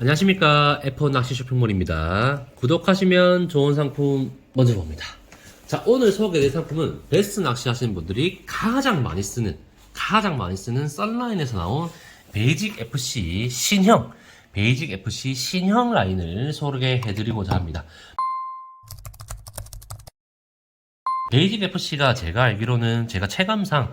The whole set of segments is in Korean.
안녕하십니까. F1 낚시 쇼핑몰입니다. 구독하시면 좋은 상품 먼저 봅니다. 자 오늘 소개될 상품은 베스트 낚시 하시는 분들이 가장 많이 쓰는 가장 많이 쓰는 썬라인에서 나온 베이직 FC 신형 베이직 FC 신형 라인을 소개해 드리고자 합니다. 베이직 FC가 제가 알기로는 제가 체감상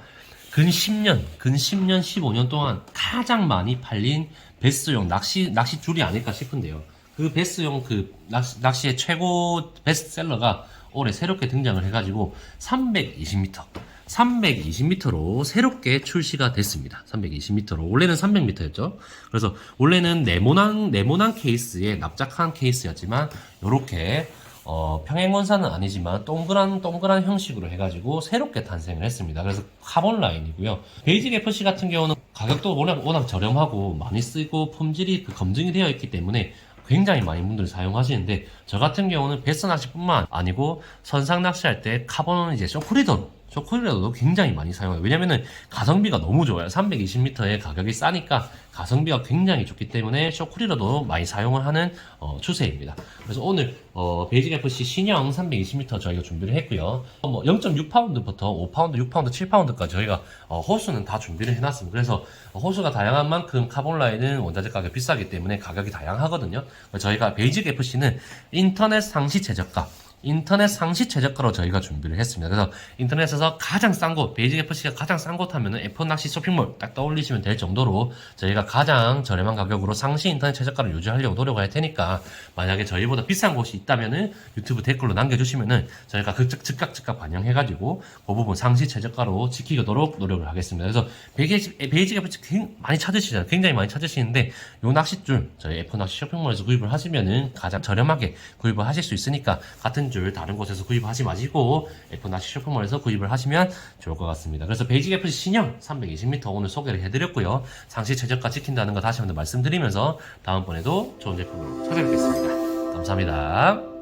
근 10년, 근 10년, 15년 동안 가장 많이 팔린 베스트용 낚시, 낚시 줄이 아닐까 싶은데요. 그 베스트용 그 낚시, 낚시의 최고 베스트셀러가 올해 새롭게 등장을 해가지고 320m, 320m로 새롭게 출시가 됐습니다. 320m로. 원래는 300m였죠. 그래서 원래는 네모난, 네모난 케이스에 납작한 케이스였지만, 요렇게 어, 평행원사는 아니지만 동그란 동그란 형식으로 해가지고 새롭게 탄생을 했습니다. 그래서 카본 라인이고요. 베이직 FC 같은 경우는 가격도 워낙, 워낙 저렴하고 많이 쓰고 품질이 그 검증이 되어 있기 때문에 굉장히 많은 분들이 사용하시는데 저 같은 경우는 베스 낚시뿐만 아니고 선상 낚시할 때 카본은 이제 쇼크리더로 쇼크리더도 굉장히 많이 사용해요. 왜냐면은 가성비가 너무 좋아요. 320m의 가격이 싸니까 가성비가 굉장히 좋기 때문에 쇼크리더도 많이 사용을 하는 어, 추세입니다. 그래서 오늘 어, 베이직 FC 신형 320m 저희가 준비를 했고요. 어, 뭐 0.6파운드부터 5파운드, 6파운드, 7파운드까지 저희가 어, 호수는 다 준비를 해놨습니다. 그래서 어, 호수가 다양한 만큼 카본 라인은 원자재 가격 비싸기 때문에 가격이 다양하거든요. 저희가 베이직 FC는 인터넷 상시 최저가 인터넷 상시 최저가로 저희가 준비를 했습니다. 그래서 인터넷에서 가장 싼 곳, 베이직 FC가 가장 싼 곳 하면은 F1 낚시 쇼핑몰 딱 떠올리시면 될 정도로 저희가 가장 저렴한 가격으로 상시 인터넷 최저가를 유지하려고 노력할 테니까 만약에 저희보다 비싼 곳이 있다면은 유튜브 댓글로 남겨주시면은 저희가 극적 즉각 즉각 반영해가지고 그 부분 상시 최저가로 지키도록 노력을 하겠습니다. 그래서 베이직, 베이직 FC 굉- 많이 찾으시잖아요. 굉장히 많이 찾으시는데 요 낚싯줄 저희 F1 낚시 쇼핑몰에서 구입을 하시면은 가장 저렴하게 구입을 하실 수 있으니까 같은 줄 다른 곳에서 구입하지 마시고 F1 낚시 쇼핑몰에서 구입을 하시면 좋을 것 같습니다. 그래서 베이직 FC 신형 320m 오늘 소개를 해드렸고요. 상시 최저가 지킨다는 거 다시 한번 말씀드리면서 다음번에도 좋은 제품으로 찾아뵙겠습니다. 감사합니다.